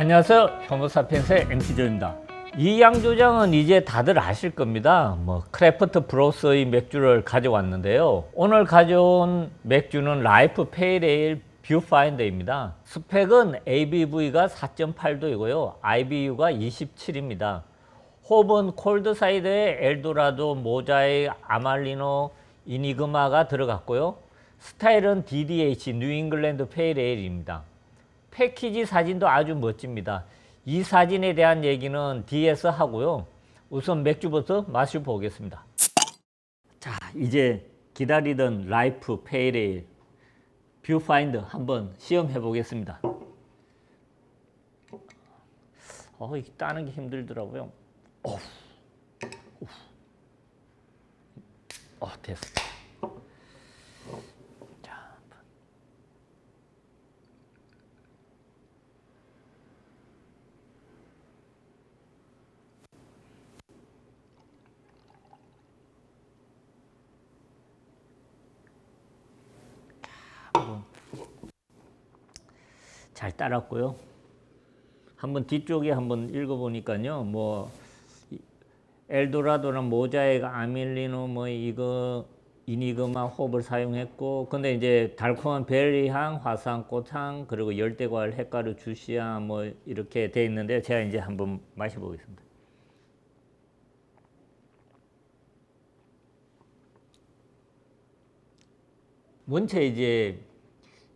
안녕하세요. 현모사피엔스의 MC조입니다. 이 양조장은 이제 다들 아실 겁니다. 뭐 크래프트 브로스의 맥주를 가져왔는데요. 오늘 가져온 맥주는 라이프 페이레일 뷰파인더입니다. 스펙은 ABV가 4.8도이고요. IBU가 27입니다. 홉은 콜드사이드에 엘도라도, 모자의 아말리노, 이니그마가 들어갔고요. 스타일은 DDH, 뉴잉글랜드 페이레일입니다. 패키지 사진도 아주 멋집니다. 이 사진에 대한 얘기는 뒤에서 하고요. 우선 맥주부터 마셔 보겠습니다. 자, 이제 기다리던 라이프 페이레일 뷰파인더 한번 시험해 보겠습니다. 어, 이게 따는 게 힘들더라고요. 어우. 어, 됐어. 잘 따랐고요. 한번 뒤쪽에 한번 읽어보니까요. 뭐 이- 엘도라도나 모자익, 아밀리노 뭐 이거 이니그마 홉을 사용했고 근데 이제 달콤한 베리향, 화산 꽃향 그리고 열대과일 햇가루 주시아 뭐 이렇게 돼 있는데 제가 이제 한번 마셔보겠습니다. 원체 이제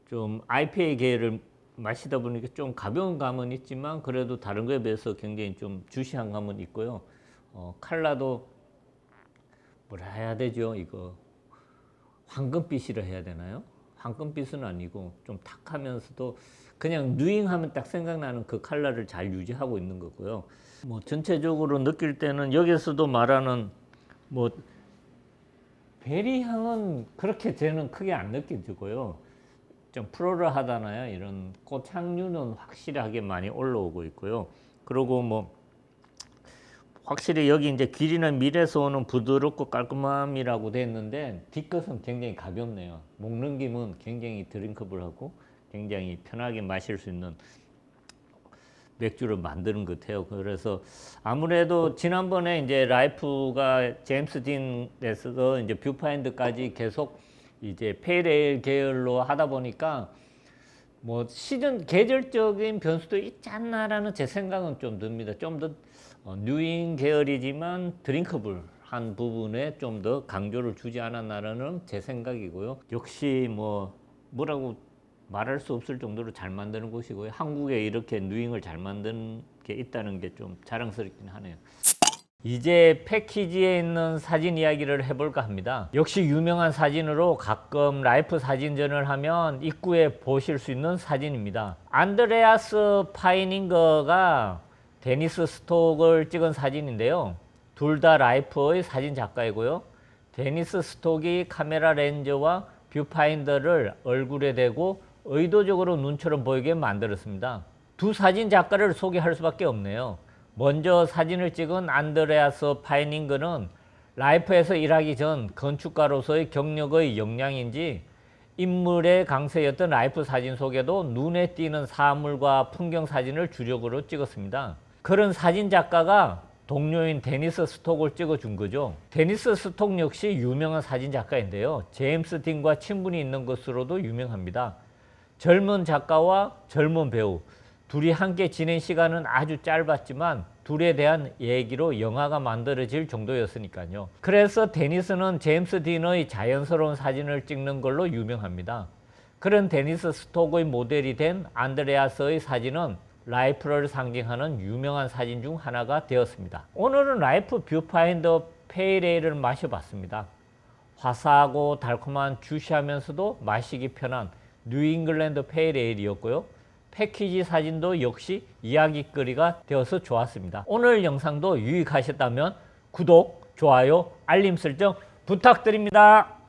좀 IPA 계열을 마시다 보니까 좀 가벼운 감은 있지만 그래도 다른 거에 비해서 굉장히 좀 주시한 감은 있고요. 어, 칼라도 뭐라 해야 되죠? 이거 황금빛이라 해야 되나요? 황금빛은 아니고 좀 탁하면서도 그냥 누잉하면 딱 생각나는 그 칼라를 잘 유지하고 있는 거고요. 뭐 전체적으로 느낄 때는 여기서도 말하는 뭐 베리 향은 그렇게 저는 크게 안 느껴지고요. 좀 프로르하다나요? 이런 꽃 향류는 확실하게 많이 올라오고 있고요. 그리고 뭐 확실히 여기 이제 길이는 밀에서 오는 부드럽고 깔끔함이라고 돼 있는데 뒷것은 굉장히 가볍네요. 목 넘김은 굉장히 드링크블하고 굉장히 편하게 마실 수 있는 맥주를 만드는 것 같아요. 그래서 아무래도 지난번에 이제 라이프가 제임스 딘에서 이제 뷰파인드까지 계속 이제 페이레일 계열로 하다 보니까 뭐 시즌 계절적인 변수도 있지 않나라는 제 생각은 좀 듭니다. 좀더 어, 뉴잉 계열이지만 드링크블 한 부분에 좀 더 강조를 주지 않았나라는 제 생각이고요. 역시 뭐 뭐라고 말할 수 없을 정도로 잘 만드는 곳이고요. 한국에 이렇게 뉴잉을 잘 만든 게 있다는 게 좀 자랑스럽긴 하네요. 이제 패키지에 있는 사진 이야기를 해볼까 합니다. 역시 유명한 사진으로 가끔 라이프 사진전을 하면 입구에 보실 수 있는 사진입니다. 안드레아스 파이닝거가 데니스 스톡을 찍은 사진인데요. 둘 다 라이프의 사진 작가이고요. 데니스 스톡이 카메라 렌즈와 뷰파인더를 얼굴에 대고 의도적으로 눈처럼 보이게 만들었습니다. 두 사진 작가를 소개할 수밖에 없네요. 먼저 사진을 찍은 안드레아스 파이닝거는 라이프에서 일하기 전 건축가로서의 경력의 역량인지 인물의 강세였던 라이프 사진 속에도 눈에 띄는 사물과 풍경 사진을 주력으로 찍었습니다. 그런 사진 작가가 동료인 데니스 스톡을 찍어준 거죠. 데니스 스톡 역시 유명한 사진 작가인데요. 제임스 딘과 친분이 있는 것으로도 유명합니다. 젊은 작가와 젊은 배우 둘이 함께 지낸 시간은 아주 짧았지만 둘에 대한 얘기로 영화가 만들어질 정도였으니까요. 그래서 데니스는 제임스 딘의 자연스러운 사진을 찍는 걸로 유명합니다. 그런 데니스 스톡의 모델이 된 안드레아스의 사진은 라이프를 상징하는 유명한 사진 중 하나가 되었습니다. 오늘은 라이프 뷰파인더 페이레일을 마셔봤습니다. 화사하고 달콤한 주시하면서도 마시기 편한 뉴잉글랜드 페이레일이었고요. 패키지 사진도 역시 이야기거리가 되어서 좋았습니다. 오늘 영상도 유익하셨다면 구독, 좋아요, 알림 설정 부탁드립니다.